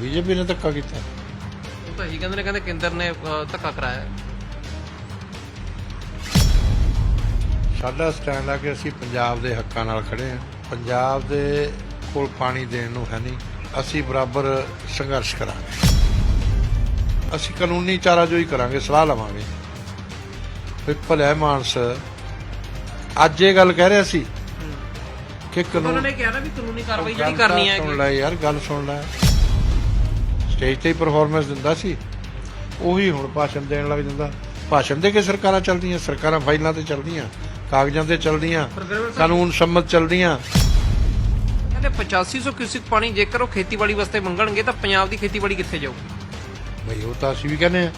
BJP ਨੇ ਧੱਕਾ ਕੀਤਾ। ਉਹ ਤਾਂ ਇਹੀ ਕਹਿੰਦੇ ਨੇ ਕਹਿੰਦੇ ਕੇਂਦਰ ਨੇ ਧੱਕਾ ਕਰਾਇਆ। ਹੈ। ਸਾਡਾ ਸਟੈਂਡ ਆ ਕਿ ਅਸੀਂ ਪੰਜਾਬ ਦੇ ਹੱਕਾਂ ਨਾਲ ਖੜੇ ਹਾਂ। ਪੰਜਾਬ ਦੇ ਕੋਲ ਪਾਣੀ ਦੇਣ ਨੂੰ ਹੈ ਨਹੀਂ। ਅਸੀਂ ਬਰਾਬਰ ਸੰਘਰਸ਼ ਕਰਾਂਗੇ। ਅਸੀਂ ਕਾਨੂੰਨੀ ਚਾਰਾਜੋਈ ਕਰਾਂਗੇ ਸਲਾਹ ਲਵਾਂਗੇ। ਵੀ ਭਲੇ ਮਾਨਸ ਅੱਜ ਇਹ ਗੱਲ ਕਹਿ ਰਿਹਾ ਸੀ ਕਿ ਉਹਨਾਂ ਕਾਨੂੰਨ ਨੇ ਕਿਹਾ ਨਾ ਵੀ ਕਾਨੂੰਨੀ ਕਾਰਵਾਈ ਜਿਹੜੀ ਕਰਨੀ ਹੈ ਸੁਣ ਲੈ ਯਾਰ ਗੱਲ ਸੁਣ ਲੈ। ਸਟੇਜ ਤੇ ਪਰਫਾਰਮੈਂਸ ਦਿੰਦਾ ਸੀ। ਉਹੀ ਹੁਣ ਭਾਸ਼ਣ ਦੇਣ ਲੱਗ ਜਾਂਦਾ। ਭਾਸ਼ਣ ਦੇ ਕੇ ਸਰਕਾਰਾਂ ਚੱਲਦੀਆਂ ਸਰਕਾਰਾਂ ਫਾਈਲਾਂ ਤੇ ਚੱਲਦੀਆਂ ਕਾਗਜ਼ਾਂ ਤੇ ਚੱਲਦੀਆਂ ਕਾਨੂੰਨ ਸੰਮਤ ਚੱਲਦੀਆਂ। ਕਹਿੰਦੇ 8500 ਕਿਊਸਿਕ ਪਾਣੀ ਜੇਕਰ ਉਹ ਖੇਤੀਬਾੜੀ ਵਾਸਤੇ ਮੰਗਣਗੇ ਤਾਂ ਪੰਜਾਬ ਦੀ ਖੇਤੀਬਾੜੀ ਕਿੱਥੇ ਜਾਊ? ਬਈ ਉਹ ਤਾਂ ਅਸੀਂ ਵੀ ਕਹਿੰਦੇ ਆ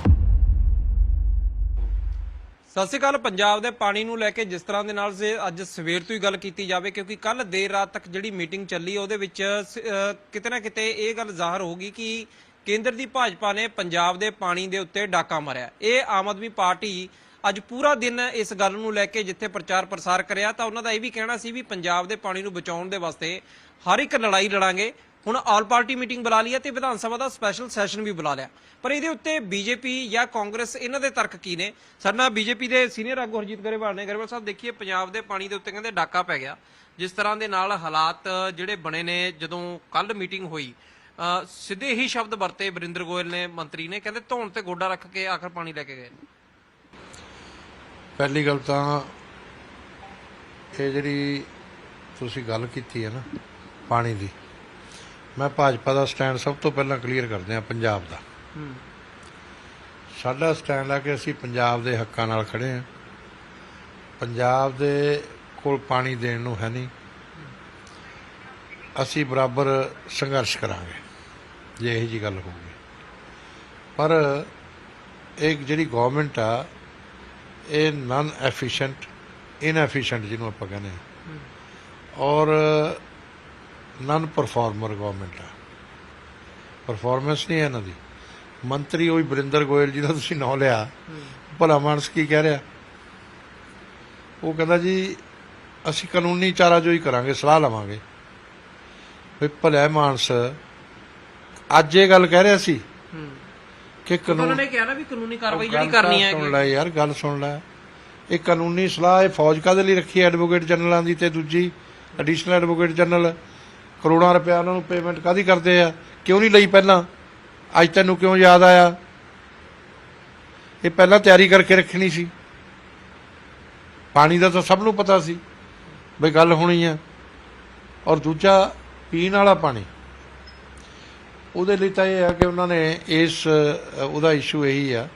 ਸਤਿ ਸ਼੍ਰੀ ਅਕਾਲ। ਪੰਜਾਬ ਦੇ ਪਾਣੀ ਨੂੰ ਲੈ ਕੇ ਜਿਸ ਤਰ੍ਹਾਂ ਦੇ ਨਾਲ ਜੇ ਅੱਜ ਸਵੇਰ ਤੋਂ ਹੀ ਗੱਲ ਕੀਤੀ ਜਾਵੇ ਕਿਉਂਕਿ ਕੱਲ ਦੇਰ ਰਾਤ ਤੱਕ ਜਿਹੜੀ ਮੀਟਿੰਗ ਚੱਲੀ ਉਹਦੇ ਵਿੱਚ ਸ- ਅਹ ਕਿਤੇ ਨਾ ਕਿਤੇ ਇਹ ਗੱਲ ਜ਼ਾਹਰ ਹੋ ਗਈ ਕਿ ਕੇਂਦਰ ਦੀ ਭਾਜਪਾ ਨੇ ਪੰਜਾਬ ਦੇ ਪਾਣੀ ਦੇ ਉੱਤੇ ਡਾਕਾ ਮਾਰਿਆ। ਇਹ ਆਮ ਆਦਮੀ ਪਾਰਟੀ ਅੱਜ ਪੂਰਾ ਦਿਨ ਇਸ ਗੱਲ ਨੂੰ ਲੈ ਕੇ ਜਿੱਥੇ ਪ੍ਰਚਾਰ ਪ੍ਰਸਾਰ ਕਰਿਆ, ਤਾਂ ਉਹਨਾਂ ਦਾ ਇਹ ਵੀ ਕਹਿਣਾ ਸੀ ਵੀ ਪੰਜਾਬ ਦੇ ਪਾਣੀ ਨੂੰ ਬਚਾਉਣ ਦੇ ਵਾਸਤੇ ਹਰ ਇੱਕ ਲੜਾਈ ਲੜਾਂਗੇ। ਹੁਣ ਆਲ ਪਾਰਟੀ ਮੀਟਿੰਗ ਬੁਲਾ ਲਈ ਹੈ ਤੇ ਵਿਧਾਨ ਸਭਾ ਦਾ ਸਪੈਸ਼ਲ ਸੈਸ਼ਨ ਵੀ ਬੁਲਾ ਲਿਆ। ਪਰ ਇਹਦੇ ਉੱਤੇ ਬੀਜੇਪੀ ਜਾਂ ਕਾਂਗਰਸ ਇਹਨਾਂ ਦੇ ਤਰਕ ਕੀ ਨੇ? ਸਰਨਾ ਬੀਜੇਪੀ ਦੇ ਸੀਨੀਅਰ ਆਗੂ ਹਰਜੀਤ ਗਰੇਵਾਲ ਨੇ। ਗਰੇਵਾਲ ਸਾਹਿਬ, ਦੇਖੀਏ ਪੰਜਾਬ ਦੇ ਪਾਣੀ ਦੇ ਉੱਤੇ ਕਹਿੰਦੇ ਡਾਕਾ ਪੈ ਗਿਆ। ਜਿਸ ਤਰ੍ਹਾਂ ਦੇ ਨਾਲ ਹਾਲਾਤ ਜਿਹੜੇ ਬਣੇ ਨੇ, ਜਦੋਂ ਕੱਲ ਮੀਟਿੰਗ ਹੋਈ ਸਿੱਧੇ ਹੀ ਸ਼ਬਦ ਵਰਤੇ ਬਰਿੰਦਰ ਗੋਇਲ ਨੇ ਮੰਤਰੀ ਨੇ ਕਹਿੰਦੇ ਧੌਣ ਤੇ ਗੋਡਾ ਰੱਖ ਕੇ ਆਖਰ ਪਾਣੀ ਲੈ ਕੇ ਗਏ। ਪਹਿਲੀ ਗੱਲ ਤਾਂ ਇਹ ਜਿਹੜੀ ਤੁਸੀਂ ਗੱਲ ਕੀਤੀ ਹੈ ਨਾ ਪਾਣੀ ਦੀ ਮੈਂ ਭਾਜਪਾ ਦਾ ਸਟੈਂਡ ਸਭ ਤੋਂ ਪਹਿਲਾਂ ਕਲੀਅਰ ਕਰਦੇ ਆ ਪੰਜਾਬ ਦਾ। ਸਾਡਾ ਸਟੈਂਡ ਆ ਕਿ ਅਸੀਂ ਪੰਜਾਬ ਦੇ ਹੱਕਾਂ ਨਾਲ ਖੜੇ ਹਾਂ। ਪੰਜਾਬ ਦੇ ਕੋਲ ਪਾਣੀ ਦੇਣ ਨੂੰ ਹੈ ਨਹੀਂ। ਅਸੀਂ ਬਰਾਬਰ ਸੰਘਰਸ਼ ਕਰਾਂਗੇ। ਜੇ ਇਹੋ ਜੀ ਗੱਲ ਹੋਊਗੀ। ਪਰ ਇੱਕ ਜਿਹੜੀ ਗਵਰਨਮੈਂਟ ਆ, ਇਹ ਨਨ ਐਫੀਸ਼ੀਐਂਟ ਇਨਐਫੀਸ਼ੀਐਂਟ ਜਿਹਨੂੰ ਆਪਾਂ ਕਹਿੰਦੇ ਹਾਂ ਔਰ ਨਨ ਪਰਫਾਰਮਰ ਗਵਰਨਮੈਂਟ ਆ। ਪਰਫਾਰਮੈਂਸ ਨਹੀਂ ਹੈ ਇਹਨਾਂ ਦੀ। ਮੰਤਰੀ ਉਹੀ ਬਰਿੰਦਰ ਗੋਇਲ ਜੀ ਦਾ ਤੁਸੀਂ ਨਾਂ ਲਿਆ। ਭਲਾ ਮਾਨਸ ਕੀ ਕਹਿ ਰਿਹਾ? ਉਹ ਕਹਿੰਦਾ ਜੀ, ਅਸੀਂ ਕਾਨੂੰਨੀ ਚਾਰਾਜੋਈ ਕਰਾਂਗੇ, ਸਲਾਹ ਲਵਾਂਗੇ। ਵੀ ਭਲੇ ਮਾਨਸ ਅੱਜ ਇਹ ਗੱਲ ਕਹਿ ਰਿਹਾ ਸੀ ਕਿ ਉਹਨਾਂ ਕਾਨੂੰਨ ਨੇ ਕਿਹਾ ਨਾ ਵੀ ਕਾਨੂੰਨੀ ਕਾਰਵਾਈ ਜਿਹੜੀ ਕਰਨੀ ਹੈ ਸੁਣ ਲੈ ਯਾਰ ਗੱਲ ਸੁਣ ਲੈ। ਇਹ ਕਾਨੂੰਨੀ ਸਲਾਹ ਇਹ ਫੌਜ ਕਾਦੇ ਲਈ ਰੱਖੀ ਹੈ ਐਡਵੋਕੇਟ ਜਨਰਲਾਂ ਦੀ ਤੇ ਦੂਜੀ ਐਡੀਸ਼ਨਲ ਐਡਵੋਕੇਟ ਜਨਰਲ? ਕਰੋੜਾਂ ਰੁਪਏ ਉਹਨਾਂ ਨੂੰ ਪੇਮੈਂਟ ਕਾਦੀ ਕਰਦੇ ਆ? ਕਿਉਂ ਨਹੀਂ ਲਈ ਪਹਿਲਾਂ? ਅੱਜ ਤੈਨੂੰ ਕਿਉਂ ਯਾਦ ਆਇਆ? ਇਹ ਪਹਿਲਾਂ ਤਿਆਰੀ ਕਰਕੇ ਰੱਖਣੀ ਸੀ। ਪਾਣੀ ਦਾ ਤਾਂ ਸਭ ਨੂੰ ਪਤਾ ਸੀ ਬਈ ਗੱਲ ਹੋਣੀ ਆ। ਔਰ ਦੂਜਾ ਪੀਣ ਵਾਲਾ ਪਾਣੀ। ਉਹਦੇ ਲਈ ਤਾਂ ਇਹ ਆ ਕਿ ਉਹਨਾਂ ਨੇ ਇਸ ਉਹਦਾ ਇਸ਼ੂ ਇਹੀ ਆ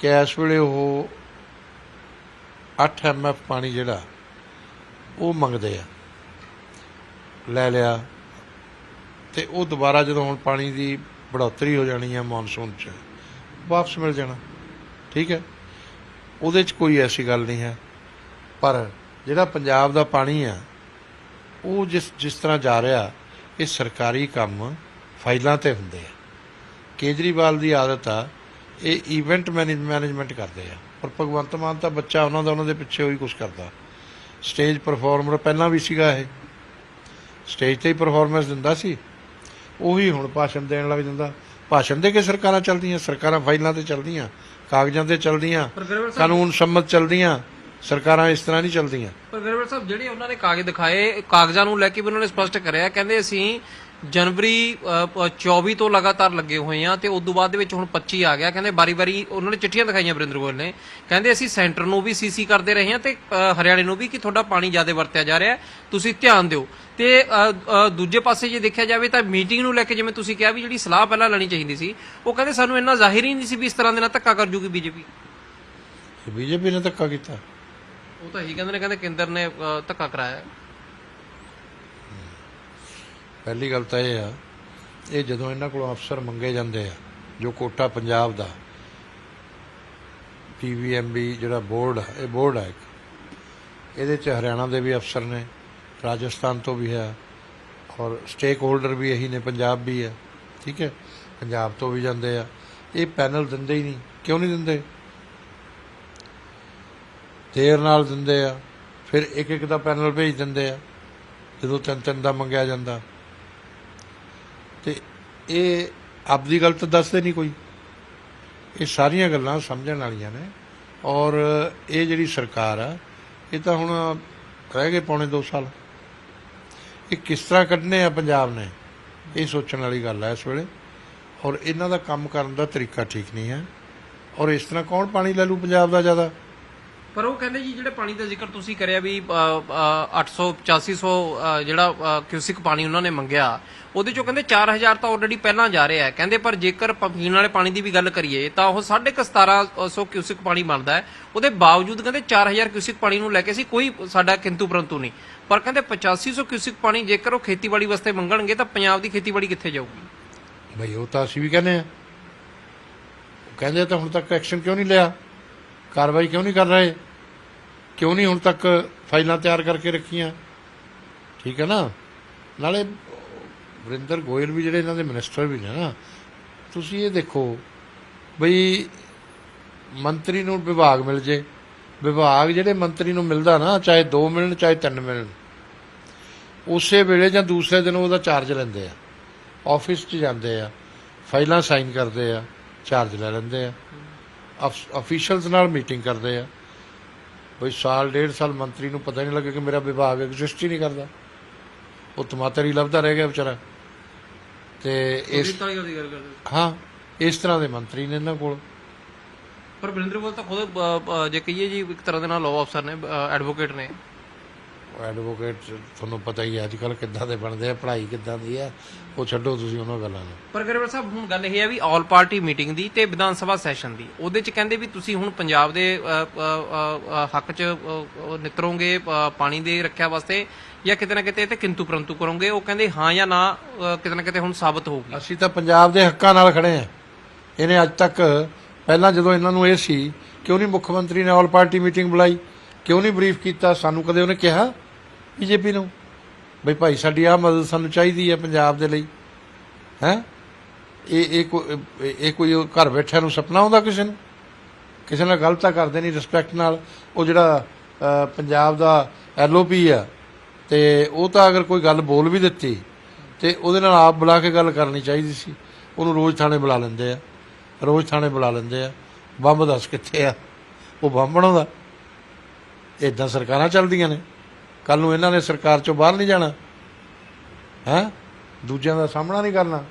ਕਿ ਇਸ ਵੇਲੇ ਉਹ 8 ਐਮਐਫ ਪਾਣੀ ਜਿਹੜਾ, ਉਹ ਮੰਗਦੇ ਆ। ਲੈ ਲਿਆ ਤੇ ਉਹ ਦੁਬਾਰਾ ਜਦੋਂ ਹੁਣ ਪਾਣੀ ਦੀ ਬੜੋਤਰੀ ਹੋ ਜਾਣੀ ਆ ਮੌਨਸੂਨ 'ਚ, ਵਾਪਸ ਮਿਲ ਜਾਣਾ। ਠੀਕ ਹੈ? ਉਹਦੇ 'ਚ ਕੋਈ ਐਸੀ ਗੱਲ ਨਹੀਂ ਹੈ। ਪਰ ਜਿਹੜਾ ਪੰਜਾਬ ਦਾ ਪਾਣੀ ਆ, ਉਹ ਜਿਸ ਜਿਸ ਤਰ੍ਹਾਂ ਜਾ ਰਿਹਾ, ਇਹ ਸਰਕਾਰੀ ਕੰਮ ਫਾਈਲਾਂ ਤੇ ਹੁੰਦੇ ਆ। ਕੇਜਰੀਵਾਲ ਦੀ ਆਦਤ ਆ ਇਹ ਇਵੈਂਟ ਮੈਨੇਜਮੈਂਟ ਕਰਦੇ ਆ। ਪਰ ਭਗਵੰਤ ਮਾਨ ਤਾਂ ਬੱਚਾ ਉਹਨਾਂ ਦਾ ਉਹਨਾਂ ਦੇ ਪਿੱਛੇ ਉਹੀ ਕੁਝ ਕਰਦਾ। ਸਟੇਜ ਪਰਫਾਰਮਰ ਪਹਿਲਾਂ ਵੀ ਸੀਗਾ ਇਹ। ਸਟੇਜ ਤੇ ਹੀ ਪਰਫਾਰਮੈਂਸ ਦਿੰਦਾ ਸੀ। ਉਹੀ ਹੁਣ ਭਾਸ਼ਣ ਦੇਣ ਲੱਗ ਜਾਂਦਾ। ਭਾਸ਼ਣ ਦੇ ਕੇ ਸਰਕਾਰਾਂ ਚੱਲਦੀਆਂ ਸਰਕਾਰਾਂ ਫਾਈਲਾਂ ਤੇ ਚੱਲਦੀਆਂ ਕਾਗਜ਼ਾਂ ਤੇ ਚੱਲਦੀਆਂ ਕਾਨੂੰਨ ਸੰਮਤ ਚੱਲਦੀਆਂ ਸਰਕਾਰਾਂ ਇਸ ਤਰ੍ਹਾਂ ਨਹੀਂ ਚੱਲਦੀਆਂ। ਪਰ ਗਰੇਵਾਲ ਸਾਹਿਬ ਜਿਹੜੇ ਉਹਨਾਂ ਨੇ ਕਾਗਜ਼ ਦਿਖਾਏ ਕਾਗਜ਼ਾਂ ਨੂੰ ਲੈ ਕੇ ਵੀ ਉਹਨਾਂ ਨੇ ਸਪਸ਼ਟ ਕਰਿਆ ਕਹਿੰਦੇ ਅਸੀਂ ਜਨਵਰੀ ਅ, ਪ- 24 ਤੋਂ ਲਗਾਤਾਰ ਲੱਗੇ ਹੋਏ ਆ ਤੇ ਉਸ ਤੋਂ ਬਾਅਦ ਦੇ ਵਿੱਚ ਹੁਣ 25 ਆ ਗਿਆ। ਕਹਿੰਦੇ ਬਾਰੀ-ਬਾਰੀ ਉਹਨਾਂ ਨੇ ਚਿੱਠੀਆਂ ਦਿਖਾਈਆਂ ਵਰਿੰਦਰ ਗੋਇਲ ਨੇ। ਕਹਿੰਦੇ ਅਸੀਂ ਸੈਂਟਰ ਨੂੰ ਵੀ ਸੀਸੀ ਕਰਦੇ ਰਹੇ ਹਾਂ ਤੇ ਹਰਿਆਣੇ ਨੂੰ ਵੀ ਕਿ ਤੁਹਾਡਾ ਪਾਣੀ ਜ਼ਿਆਦਾ ਵਰਤਿਆ ਜਾ ਰਿਹਾ ਤੁਸੀਂ ਧਿਆਨ ਦਿਓ। ਤੇ ਦੂਜੇ ਪਾਸੇ ਜੇ ਦੇਖਿਆ ਜਾਵੇ ਤਾਂ ਮੀਟਿੰਗ ਨੂੰ ਲੈ ਕੇ ਜਿਵੇਂ ਤੁਸੀਂ ਕਿਹਾ ਵੀ ਜਿਹੜੀ ਸਲਾਹ ਪਹਿਲਾਂ ਲੈਣੀ ਚਾਹੀਦੀ ਸੀ ਉਹ ਕਹਿੰਦੇ ਸਾਨੂੰ ਇੰਨਾ ਜ਼ਾਹਿਰ ਹੀ ਨਹੀਂ ਸੀ ਵੀ ਇਸ ਤਰ੍ਹਾਂ ਦੇ ਨਾਲ ਧੱਕਾ ਕਰ ਜੂਗੀ ਬੀਜੇਪੀ। ਬੀਜੇਪੀ ਨੇ ਧੱਕਾ ਕੀਤਾ। ਉਹ ਤਾਂ ਇਹੀ ਕਹਿੰਦੇ ਨੇ ਕਹਿੰਦੇ ਕੇਂਦਰ ਨੇ ਧੱਕਾ ਕਰਾਇਆ। ਪਹਿਲੀ ਗੱਲ ਤਾਂ ਇਹ ਆ, ਇਹ ਜਦੋਂ ਇਹਨਾਂ ਕੋਲੋਂ ਅਫਸਰ ਮੰਗੇ ਜਾਂਦੇ ਆ, ਜੋ ਕੋਟਾ ਪੰਜਾਬ ਦਾ ਪੀਵੀਐਮਬੀ ਜਿਹੜਾ ਬੋਰਡ ਆ, ਇਹ ਬੋਰਡ ਆ ਇੱਕ। ਇਹਦੇ ਚ ਹਰਿਆਣਾ ਦੇ ਵੀ ਅਫਸਰ ਨੇ, ਰਾਜਸਥਾਨ ਤੋਂ ਵੀ ਹੈ, ਔਰ ਸਟੇਕ ਹੋਲਡਰ ਵੀ ਇਹੀ ਨੇ, ਪੰਜਾਬ ਵੀ ਹੈ, ਠੀਕ ਹੈ? ਪੰਜਾਬ ਤੋਂ ਵੀ ਜਾਂਦੇ ਆ। ਇਹ ਪੈਨਲ ਦਿੰਦੇ ਹੀ ਨਹੀਂ। ਕਿਉਂ ਨਹੀਂ ਦਿੰਦੇ? ਦੇਰ ਨਾਲ ਦਿੰਦੇ ਆ, ਫਿਰ ਇੱਕ ਇੱਕ ਦਾ ਪੈਨਲ ਭੇਜ ਦਿੰਦੇ ਆ, ਜਦੋਂ ਤਿੰਨ ਤਿੰਨ ਦਾ ਮੰਗਿਆ ਜਾਂਦਾ। ਤੇ ਇਹ ਆਪਦੀ ਗੱਲ ਤਾਂ ਦੱਸਦੇ ਨਹੀਂ ਕੋਈ। ਇਹ ਸਾਰੀਆਂ ਗੱਲਾਂ ਸਮਝਣ ਵਾਲੀਆਂ ਨੇ ਔਰ ਇਹ ਜਿਹੜੀ ਸਰਕਾਰ ਆ, ਇਹ ਤਾਂ ਹੁਣ ਰਹਿ ਗਏ ਪੌਣੇ 2 ਸਾਲ। ਇਹ ਕਿਸ ਤਰ੍ਹਾਂ ਕੱਢਨੇ ਆ ਪੰਜਾਬ ਨੇ, ਇਹ ਸੋਚਣ ਵਾਲੀ ਗੱਲ ਹੈ ਇਸ ਵੇਲੇ। ਔਰ ਇਹਨਾਂ ਦਾ ਕੰਮ ਕਰਨ ਦਾ ਤਰੀਕਾ ਠੀਕ ਨਹੀਂ ਹੈ। ਔਰ ਇਸ ਤਰ੍ਹਾਂ ਕੌਣ ਪਾਣੀ ਲੈ ਲੂ ਪੰਜਾਬ ਦਾ ਜ਼ਿਆਦਾ? ਪਰ ਉਹ ਕਹਿੰਦੇ ਜੀ ਜਿਹੜੇ ਪਾਣੀ ਦਾ ਜ਼ਿਕਰ ਤੁਸੀਂ ਕਰਿਆ ਵੀ 800 8500 ਜਿਹੜਾ ਅ, ਕਿਊਸਿਕ ਪਾਣੀ ਉਹਨਾਂ ਨੇ ਮੰਗਿਆ ਉਹਦੇ ਚੋਂ ਕਹਿੰਦੇ 4000 ਤਾਂ ਆਲਰੇਡੀ ਪਹਿਲਾਂ ਜਾ ਰਿਹਾ ਹੈ। ਕਹਿੰਦੇ ਪਰ ਜੇਕਰ ਪੀਣ ਵਾਲੇ ਪਾਣੀ ਦੀ ਵੀ ਗੱਲ ਕਰੀਏ ਤਾਂ ਉਹ 1750 ਕਿਊਸਿਕ ਪਾਣੀ ਬਣਦਾ ਹੈ। ਉਹਦੇ ਬਾਵਜੂਦ ਕਹਿੰਦੇ 4000 ਕਿਊਸਿਕ ਪਾਣੀ ਨੂੰ ਲੈ ਕੇ ਸੀ ਕੋਈ ਸਾਡਾ ਕਿੰਤੂ ਪਰੰਤੂ ਨਹੀਂ। ਪਰ ਕਹਿੰਦੇ 8500 ਕਿਊਸਿਕ ਪਾਣੀ ਜੇਕਰ ਉਹ ਖੇਤੀਬਾੜੀ ਵਾਸਤੇ ਮੰਗਣਗੇ ਤਾਂ ਪੰਜਾਬ ਦੀ ਖੇਤੀਬਾੜੀ ਕਿੱਥੇ ਜਾਊਗੀ? ਬਈ ਉਹ ਤਾਂ ਅਸੀਂ ਵੀ ਕਹਿੰਦੇ ਆ ਕਹਿੰਦੇ ਤਾਂ ਹੁਣ ਤੱਕ ਐਕਸ਼ਨ ਕਿਉਂ ਨਹੀਂ ਲਿਆ? ਕਾਰਵਾਈ ਕਿਉਂ ਨਹੀਂ ਕਰ ਰਹੇ? ਕਿਉਂ ਨਹੀਂ ਹੁਣ ਤੱਕ ਫਾਈਲਾਂ ਤਿਆਰ ਕਰਕੇ ਰੱਖੀਆਂ? ਠੀਕ ਹੈ ਨਾ? ਨਾਲੇ ਵਰਿੰਦਰ ਗੋਇਲ ਵੀ ਜਿਹੜੇ ਇਹਨਾਂ ਦੇ ਮਿਨਿਸਟਰ ਵੀ ਨੇ ਨਾ, ਤੁਸੀਂ ਇਹ ਦੇਖੋ ਬਈ ਮੰਤਰੀ ਨੂੰ ਵਿਭਾਗ ਮਿਲ ਜੇ। ਵਿਭਾਗ ਜਿਹੜੇ ਮੰਤਰੀ ਨੂੰ ਮਿਲਦਾ ਨਾ, ਚਾਹੇ 2 ਮਿਲਣ, ਚਾਹੇ 3 ਮਿਲਣ, ਉਸੇ ਵੇਲੇ ਜਾਂ ਦੂਸਰੇ ਦਿਨ ਉਹਦਾ ਚਾਰਜ ਲੈਂਦੇ ਆ। ਆਫਿਸ 'ਚ ਜਾਂਦੇ ਆ, ਫਾਈਲਾਂ ਸਾਈਨ ਕਰਦੇ ਆ ਚਾਰਜ ਲੈ ਲੈਂਦੇ ਆ। ਅਫੀਸ਼ੀਅਲਸ ਨਾਲ ਮੀਟਿੰਗ ਕਰਦੇ ਆ। ਕੋਈ ਸਾਲ ਡੇਢ ਸਾਲ ਮੰਤਰੀ ਨੂੰ ਪਤਾ ਨਹੀਂ ਲੱਗਾ ਕਿ ਮੇਰਾ ਵਿਭਾਗ ਐਗਜ਼ਿਸਟ ਹੀ ਨਹੀਂ ਕਰਦਾ। ਉਹ ਹੀ ਲੱਭਦਾ ਰਹਿ ਗਿਆ ਵਿਚਾਰਾ। ਤੇ ਇਸ ਹਾਂ ਇਸ ਤਰ੍ਹਾਂ ਦੇ ਮੰਤਰੀ ਨੇ ਇਹਨਾਂ ਕੋਲ। ਪਰ ਵਰਿੰਦਰ ਗੋਲ ਤਾਂ ਖੁਦ ਜੇ ਕਹੀਏ ਜੀ ਇੱਕ ਤਰ੍ਹਾਂ ਦੇ ਨਾਲ ਲਾਅ ਅਫਸਰ ਨੇ ਐਡਵੋਕੇਟ ਨੇ। ਐਡਵੋਕੇਟ ਤੁਹਾਨੂੰ ਪਤਾ ਹੀ ਹੈ ਅੱਜ ਕੱਲ ਕਿੱਦਾਂ ਦੇ ਬਣਦੇ ਆ ਪੜ੍ਹਾਈ ਕਿੱਦਾਂ ਦੀ ਆ ਉਹ ਛੱਡੋ ਤੁਸੀਂ ਉਹਨਾਂ ਗੱਲਾਂ ਨੂੰ। ਪਰ ਗਰੇਵਾਲ ਸਾਹਿਬ ਹੁਣ ਗੱਲ ਇਹ ਹੈ ਵੀ ਆਲ ਪਾਰਟੀ ਮੀਟਿੰਗ ਦੀ ਤੇ ਵਿਧਾਨ ਸਭਾ ਸੈਸ਼ਨ ਦੀ। ਉਹਦੇ ਚ ਕਹਿੰਦੇ ਵੀ ਤੁਸੀਂ ਹੁਣ ਪੰਜਾਬ ਦੇ ਹੱਕ ਚ ਨਿਤਰੋਗੇ ਪਾਣੀ ਦੇ ਰੱਖਿਆ ਵਾਸਤੇ ਜਾਂ ਕਿਤੇ ਨਾ ਕਿਤੇ ਤੇ ਕਿੰਤੂ ਪਰੰਤੂ ਕਰੋਗੇ ਉਹ ਕਹਿੰਦੇ ਹਾਂ ਜਾਂ ਨਾ ਕਿਤੇ ਨਾ ਕਿਤੇ ਹੁਣ ਸਾਬਤ ਹੋਊਗੀ। ਅਸੀਂ ਤਾਂ ਪੰਜਾਬ ਦੇ ਹੱਕਾਂ ਨਾਲ ਖੜੇ ਆ ਇਹਨੇ ਅੱਜ ਤੱਕ ਪਹਿਲਾਂ ਜਦੋਂ ਇਹਨਾਂ ਨੂੰ ਇਹ ਸੀ ਕਿਉਂ ਨਹੀਂ ਮੁੱਖ ਮੰਤਰੀ ਨੇ ਆਲ ਪਾਰਟੀ ਮੀਟਿੰਗ ਬੁਲਾਈ ਕਿਉਂ ਨਹੀਂ ਬਰੀਫ ਕੀਤਾ ਸਾਨੂੰ ਕਦੇ ਉਹਨੇ ਕਿਹਾ? ਬੀਜੇਪੀ ਨੂੰ। ਬਈ ਭਾਈ, ਸਾਡੀ ਆ ਮਦਦ ਸਾਨੂੰ ਚਾਹੀਦੀ ਹੈ ਪੰਜਾਬ ਦੇ ਲਈ। ਹੈ? ਇਹ ਇਹ ਕੋਈ ਇਹ ਕੋਈ ਘਰ ਬੈਠਿਆਂ ਨੂੰ ਸੁਪਨਾ ਆਉਂਦਾ ਕਿਸੇ ਨੂੰ? ਕਿਸੇ ਨਾਲ ਗੱਲ ਤਾਂ ਕਰਦੇ ਨਹੀਂ ਰਿਸਪੈਕਟ ਨਾਲ। ਉਹ ਜਿਹੜਾ ਪੰਜਾਬ ਦਾ ਐਲਓਪੀ ਆ, ਤੇ ਉਹ ਤਾਂ ਅਗਰ ਕੋਈ ਗੱਲ ਬੋਲ ਵੀ ਦਿੱਤੀ, ਤੇ ਉਹਦੇ ਨਾਲ ਆਪ ਬੁਲਾ ਕੇ ਗੱਲ ਕਰਨੀ ਚਾਹੀਦੀ ਸੀ। ਉਹਨੂੰ ਰੋਜ਼ ਥਾਣੇ ਬੁਲਾ ਲੈਂਦੇ ਆ। ਰੋਜ਼ ਥਾਣੇ ਬੁਲਾ ਲੈਂਦੇ ਆ। ਬੰਬ ਦੱਸ ਕਿੱਥੇ ਆ? ਉਹ ਬੰਬ ਬਣਾਉਂਦਾ। ਇਦਾਂ ਸਰਕਾਰਾਂ ਚੱਲਦੀਆਂ ਨੇ। ਕੱਲ ਨੂੰ ਇਹਨਾਂ ਨੇ ਸਰਕਾਰ ਚੋਂ ਬਾਹਰ ਨਹੀਂ ਜਾਣਾ। ਹੈ? ਦੂਜਿਆਂ ਦਾ ਸਾਹਮਣਾ ਨਹੀਂ ਕਰਨਾ।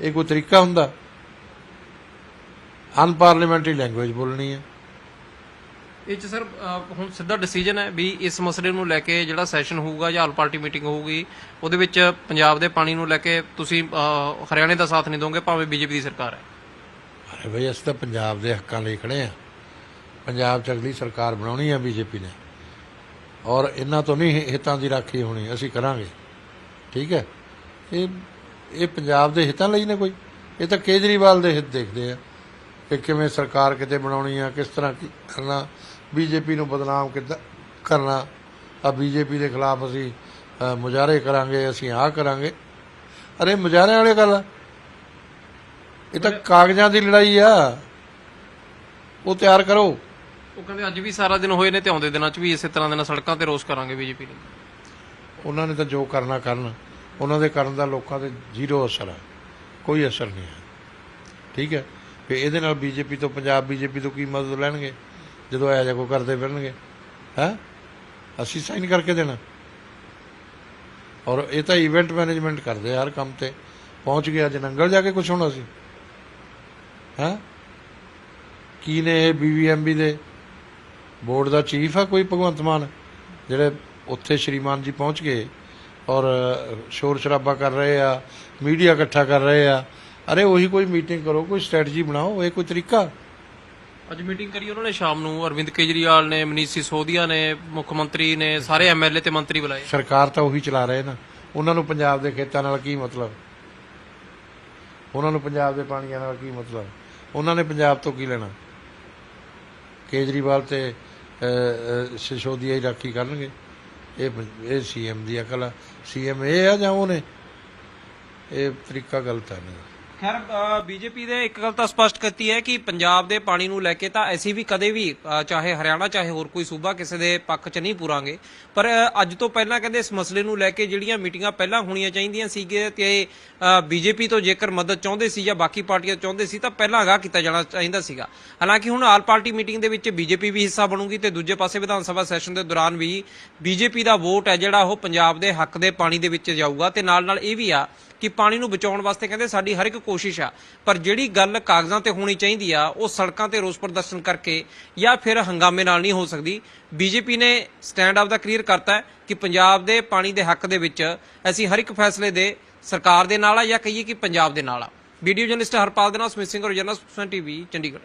ਇਹ ਕੋਈ ਤਰੀਕਾ ਹੁੰਦਾ। ਅਨਪਾਰਲੀਮੈਂਟਰੀ ਲੈਂਗੁਏਜ ਬੋਲਣੀ ਹੈ। ਇਹ ਚ ਸਰ ਹੁਣ ਸਿੱਧਾ ਡਿਸੀਜਨ ਹੈ ਵੀ ਇਸ ਮਸਲੇ ਨੂੰ ਲੈ ਕੇ ਜਿਹੜਾ ਸੈਸ਼ਨ ਹੋਊਗਾ ਜਾਂ ਆਲ ਪਾਰਟੀ ਮੀਟਿੰਗ ਹੋਊਗੀ ਉਹਦੇ ਵਿੱਚ ਪੰਜਾਬ ਦੇ ਪਾਣੀ ਨੂੰ ਲੈ ਕੇ ਤੁਸੀਂ ਹਰਿਆਣੇ ਦਾ ਸਾਥ ਨਹੀਂ ਦੋਗੇ ਭਾਵੇਂ ਬੀਜੇਪੀ ਦੀ ਸਰਕਾਰ ਹੈ। ਅਰੇ ਬਈ ਅਸੀਂ ਤਾਂ ਪੰਜਾਬ ਦੇ ਹੱਕਾਂ ਲਈ ਖੜੇ ਆ ਪੰਜਾਬ 'ਚ ਅਗਲੀ ਸਰਕਾਰ ਬਣਾਉਣੀ ਆ ਬੀਜੇਪੀ ਨੇ। ਔਰ ਇਹਨਾਂ ਤੋਂ ਨਹੀਂ ਹਿੱਤਾਂ ਦੀ ਰਾਖੀ ਹੋਣੀ ਅਸੀਂ ਕਰਾਂਗੇ। ਠੀਕ ਹੈ? ਇਹ ਇਹ ਪੰਜਾਬ ਦੇ ਹਿੱਤਾਂ ਲਈ ਨੇ ਕੋਈ? ਇਹ ਤਾਂ ਕੇਜਰੀਵਾਲ ਦੇ ਹਿੱਤ ਦੇਖਦੇ ਆ ਕਿ ਕਿਵੇਂ ਸਰਕਾਰ ਕਿਤੇ ਬਣਾਉਣੀ ਆ ਕਿਸ ਤਰ੍ਹਾਂ ਕੀ ਕਰਨਾ ਬੀਜੇਪੀ ਨੂੰ ਬਦਨਾਮ ਕਿੱਦਾਂ ਕਰਨਾ। ਆ ਬੀਜੇਪੀ ਦੇ ਖਿਲਾਫ ਅਸੀਂ ਮੁਜ਼ਾਹਰੇ ਕਰਾਂਗੇ ਅਸੀਂ ਆਹ ਕਰਾਂਗੇ। ਅਰੇ ਮੁਜ਼ਾਹਰੇ ਵਾਲੀ ਗੱਲ ਇਹ ਤਾਂ ਕਾਗਜ਼ਾਂ ਦੀ ਲੜਾਈ ਆ। ਉਹ ਤਿਆਰ ਕਰੋ। ਉਹ ਕਹਿੰਦੇ ਅੱਜ ਵੀ ਸਾਰਾ ਦਿਨ ਹੋਏ ਨੇ ਤੇ ਆਉਂਦੇ ਦਿਨਾਂ 'ਚ ਵੀ ਇਸੇ ਤਰ੍ਹਾਂ ਦੇ ਨਾਲ ਸੜਕਾਂ ਤੇ ਰੋਸ ਕਰਾਂਗੇ ਬੀਜੇਪੀ ਲਈ ਉਹਨਾਂ ਨੇ ਤਾਂ ਜੋ ਕਰਨਾ ਕਰਨ, ਉਹਨਾਂ ਦੇ ਕਰਨ ਦਾ ਲੋਕਾਂ ਤੇ ਜ਼ੀਰੋ ਅਸਰ ਹੈ। ਕੋਈ ਅਸਰ ਨਹੀਂ ਹੈ। ਠੀਕ ਹੈ? ਫੇ ਇਹਦੇ ਨਾਲ ਬੀਜੇਪੀ ਤੋਂ ਪੰਜਾਬ ਬੀਜੇਪੀ ਤੋਂ ਕੀ ਮਦਦ ਲੈਣਗੇ? ਜਦੋਂ ਇਹ ਜਿਹਾ ਕੋ ਕਰਦੇ ਫਿਰਨਗੇ। ਹੈ? ਅਸੀਂ ਸਾਈਨ ਕਰਕੇ ਦੇਣਾ। ਔਰ ਇਹ ਤਾਂ ਇਵੈਂਟ ਮੈਨੇਜਮੈਂਟ ਕਰਦੇ ਹਰ ਕੰਮ ਤੇ। ਪਹੁੰਚ ਗਿਆ ਅੱਜ ਨੰਗਲ ਜਾ ਕੇ ਕੁਝ ਹੋਣਾ ਸੀ ਹੈ? ਕੀ ਨੇ ਇਹ ਬੀਵੀਐਮਬੀ ਦੇ? ਬੋਰਡ ਦਾ ਚੀਫ ਆ ਕੋਈ ਭਗਵੰਤ ਮਾਨ ਜਿਹੜੇ ਉੱਥੇ ਸ਼੍ਰੀਮਾਨ ਜੀ ਪਹੁੰਚ ਗਏ ਔਰ ਸ਼ੋਰ ਸ਼ਰਾਬਾ ਕਰ ਰਹੇ ਆ ਮੀਡੀਆ ਇਕੱਠਾ ਕਰ ਰਹੇ ਆ। ਅਰੇ ਉਹੀ ਕੋਈ ਮੀਟਿੰਗ ਕਰੋ ਕੋਈ ਸਟ੍ਰੈਟਜੀ ਬਣਾਓ ਇਹ ਕੋਈ ਤਰੀਕਾ? ਅੱਜ ਮੀਟਿੰਗ ਕਰੀ ਉਹਨਾਂ ਨੇ ਸ਼ਾਮ ਨੂੰ ਅਰਵਿੰਦ ਕੇਜਰੀਵਾਲ ਨੇ ਮਨੀਸ਼ ਸਿਸੋਦੀਆ ਨੇ ਮੁੱਖ ਮੰਤਰੀ ਨੇ ਸਾਰੇ ਐਮਐਲਏ ਤੇ ਮੰਤਰੀ ਬੁਲਾਏ। ਸਰਕਾਰ ਤਾਂ ਉਹੀ ਚਲਾ ਰਹੇ ਨਾ। ਉਹਨਾਂ ਨੂੰ ਪੰਜਾਬ ਦੇ ਖੇਤਾਂ ਨਾਲ ਕੀ ਮਤਲਬ? ਉਹਨਾਂ ਨੂੰ ਪੰਜਾਬ ਦੇ ਪਾਣੀਆਂ ਨਾਲ ਕੀ ਮਤਲਬ? ਉਹਨਾਂ ਨੇ ਪੰਜਾਬ ਤੋਂ ਕੀ ਲੈਣਾ? ਕੇਜਰੀਵਾਲ ਤੇ ਸਿਸੋਦੀਆ ਹੀ ਰਾਖੀ ਕਰਨਗੇ। ਇਹ ਪ- ਇਹ ਸੀਐਮ ਦੀ ਅਕਲ ਆ। ਸੀਐਮ ਇਹ ਆ ਜਾਂ ਉਹਨੇ? ਇਹ ਤਰੀਕਾ ਗਲਤ ਹੈ ਇਹਨਾਂ ਖੈਰ ਬੀਜੇਪੀ ਦੇ ਇੱਕ ਗੱਲ ਤਾਂ ਸਪਸ਼ਟ ਕੀਤੀ ਹੈ ਕਿ ਪੰਜਾਬ ਦੇ ਪਾਣੀ ਨੂੰ ਲੈ ਕੇ ਤਾਂ ਅਸੀਂ ਵੀ ਕਦੇ ਵੀ ਚਾਹੇ ਹਰਿਆਣਾ, ਚਾਹੇ ਹੋਰ ਕੋਈ ਸੂਬਾ ਕਿਸੇ ਦੇ ਪੱਖ 'ਚ ਨਹੀਂ ਪੂਰਾਂਗੇ। ਪਰ ਅੱਜ ਤੋਂ ਪਹਿਲਾਂ ਕਹਿੰਦੇ ਇਸ ਮਸਲੇ ਨੂੰ ਲੈ ਕੇ ਜਿਹੜੀਆਂ ਮੀਟਿੰਗਾਂ ਪਹਿਲਾਂ ਹੋਣੀਆਂ ਚਾਹੀਦੀਆਂ ਸੀਗੇ ਤੇ ਬੀਜੇਪੀ ਤੋਂ ਜੇਕਰ ਮਦਦ ਚਾਹੁੰਦੇ ਸੀ ਜਾਂ ਬਾਕੀ ਪਾਰਟੀਆਂ ਚਾਹੁੰਦੇ ਸੀ ਤਾਂ ਪਹਿਲਾਂ ਅਗਾਹ ਕੀਤਾ ਜਾਣਾ ਚਾਹੀਦਾ ਸੀਗਾ। ਹਾਲਾਂਕਿ ਹੁਣ ਆਲ ਪਾਰਟੀ ਮੀਟਿੰਗ ਦੇ ਵਿੱਚ ਬੀਜੇਪੀ ਵੀ ਹਿੱਸਾ ਬਣੂਗੀ ਤੇ ਦੂਜੇ ਪਾਸੇ ਵਿਧਾਨ ਸਭਾ ਸੈਸ਼ਨ ਦੇ ਦੌਰਾਨ ਵੀ ਬੀਜੇਪੀ ਦਾ ਵੋਟ ਹੈ ਜਿਹੜਾ ਉਹ ਪੰਜਾਬ ਦੇ ਹੱਕ ਦੇ ਪਾਣੀ ਦੇ ਵਿੱਚ ਜਾਊਗਾ ਤੇ ਨਾਲ ਨਾਲ ਇਹ ਵੀ ਆ ਕਿ ਪਾਣੀ ਨੂੰ ਬਚਾਉਣ ਵਾਸਤੇ ਕਹਿੰਦੇ ਸਾਡੀ ਹਰ ਇੱਕ ਕੋਸ਼ਿਸ਼ ਆ। ਪਰ ਜਿਹੜੀ ਗੱਲ ਕਾਗਜ਼ਾਂ ਤੇ ਹੋਣੀ ਚਾਹੀਦੀ ਆ, ਉਹ ਸੜਕਾਂ ਤੇ ਰੋਸ ਪ੍ਰਦਰਸ਼ਨ ਕਰਕੇ ਜਾਂ ਫਿਰ ਹੰਗਾਮੇ ਨਾਲ ਨਹੀਂ ਹੋ ਸਕਦੀ। ਬੀਜੇਪੀ ਨੇ ਸਟੈਂਡ ਆਪ ਦਾ ਕਲੀਅਰ ਕਰਤਾ ਹੈ ਕਿ ਪੰਜਾਬ ਦੇ ਪਾਣੀ ਦੇ ਹੱਕ ਦੇ ਵਿੱਚ ਅਸੀਂ ਹਰ ਇੱਕ ਫੈਸਲੇ ਦੇ ਸਰਕਾਰ ਦੇ ਨਾਲ ਆ ਜਾਂ ਕਹੀਏ ਕਿ ਪੰਜਾਬ ਦੇ ਨਾਲ ਆ। ਵੀਡੀਓ ਜਰਨਲਿਸਟ ਹਰਪਾਲ ਦੇ ਨਾਲ ਸੁਮਿਤ ਸਿੰਘ ਰੋਜ਼ਾਨਾ ਸੁਖਸਨ ਟੀਵੀ ਚੰਡੀਗੜ੍ਹ।